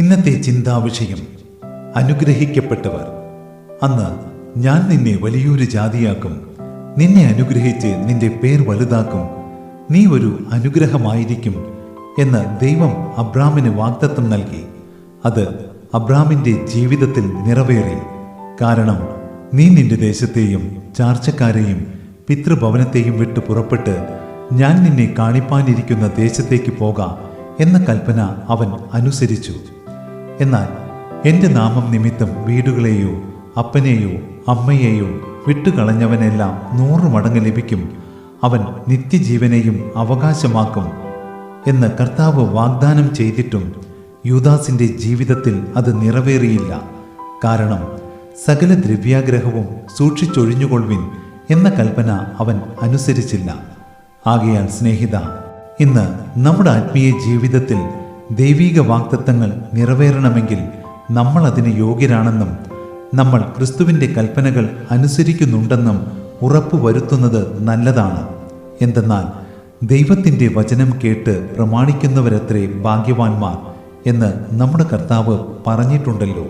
ഇന്നത്തെ ചിന്താവിഷയം അനുഗ്രഹിക്കപ്പെട്ടവർ. അന്ന് ഞാൻ നിന്നെ വലിയൊരു ജാതിയാക്കും നിന്നെ അനുഗ്രഹിച്ച് നിന്റെ പേർ വലുതാക്കും നീ ഒരു അനുഗ്രഹമായിരിക്കും എന്ന് ദൈവം അബ്രാമിന് വാഗ്ദത്തം നൽകി. അത് അബ്രാമിന്റെ ജീവിതത്തിൽ നിറവേറി. കാരണം നീ നിന്റെ ദേശത്തെയും ചാർച്ചക്കാരെയും പിതൃഭവനത്തെയും വിട്ട് പുറപ്പെട്ട് ഞാൻ നിന്നെ കാണിപ്പാനിരിക്കുന്ന ദേശത്തേക്ക് പോകാം എന്ന കൽപ്പന അവൻ അനുസരിച്ചു. എന്നാൽ എന്റെ നാമം നിമിത്തം വീടുകളെയോ അപ്പനെയോ അമ്മയെയോ വിട്ടുകളഞ്ഞവനെല്ലാം നൂറ് മടങ്ങ് ലഭിക്കും. അവൻ നിത്യജീവനെയും അവകാശമാക്കും എന്ന് കർത്താവ് വാഗ്ദാനം ചെയ്തിട്ടും യൂദാസിന്റെ ജീവിതത്തിൽ അത് നിറവേറിയില്ല. കാരണം സകല ദ്രവ്യാഗ്രഹവും സൂക്ഷിച്ചൊഴിഞ്ഞുകൊള്ളുവിൻ എന്ന കൽപ്പന അവൻ അനുസരിച്ചില്ല. ആകയാൽ സ്നേഹിത ഇന്ന് നമ്മുടെ ആത്മീയ ജീവിതത്തിൽ ദൈവീക വാക്തത്വങ്ങൾ നിറവേറണമെങ്കിൽ നമ്മൾ അതിന് യോഗ്യരാണെന്നും നമ്മൾ ക്രിസ്തുവിന്റെ കൽപ്പനകൾ അനുസരിക്കുന്നുണ്ടെന്നും ഉറപ്പുവരുത്തുന്നത് നല്ലതാണ്. എന്തെന്നാൽ ദൈവത്തിന്റെ വചനം കേട്ട് പ്രമാണിക്കുന്നവരത്രേ ഭാഗ്യവാന്മാർ എന്ന് നമ്മുടെ കർത്താവ് പറഞ്ഞിട്ടുണ്ടല്ലോ.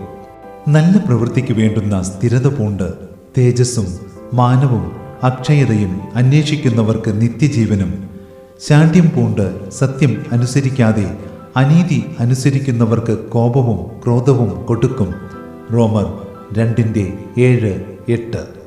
നല്ല പ്രവൃത്തിക്ക് വേണ്ടുന്ന സ്ഥിരത പൂണ്ട് തേജസ്സും മാനവും അക്ഷയതയും അന്വേഷിക്കുന്നവർക്ക് നിത്യജീവനും ശാഠ്യം പൂണ്ട് സത്യം അനുസരിക്കാതെ അനീതി അനുസരിക്കുന്നവർക്ക് കോപവും ക്രോധവും കൊടുക്കും. റോമർ രണ്ടിന്റെ ഏഴ് എട്ട്.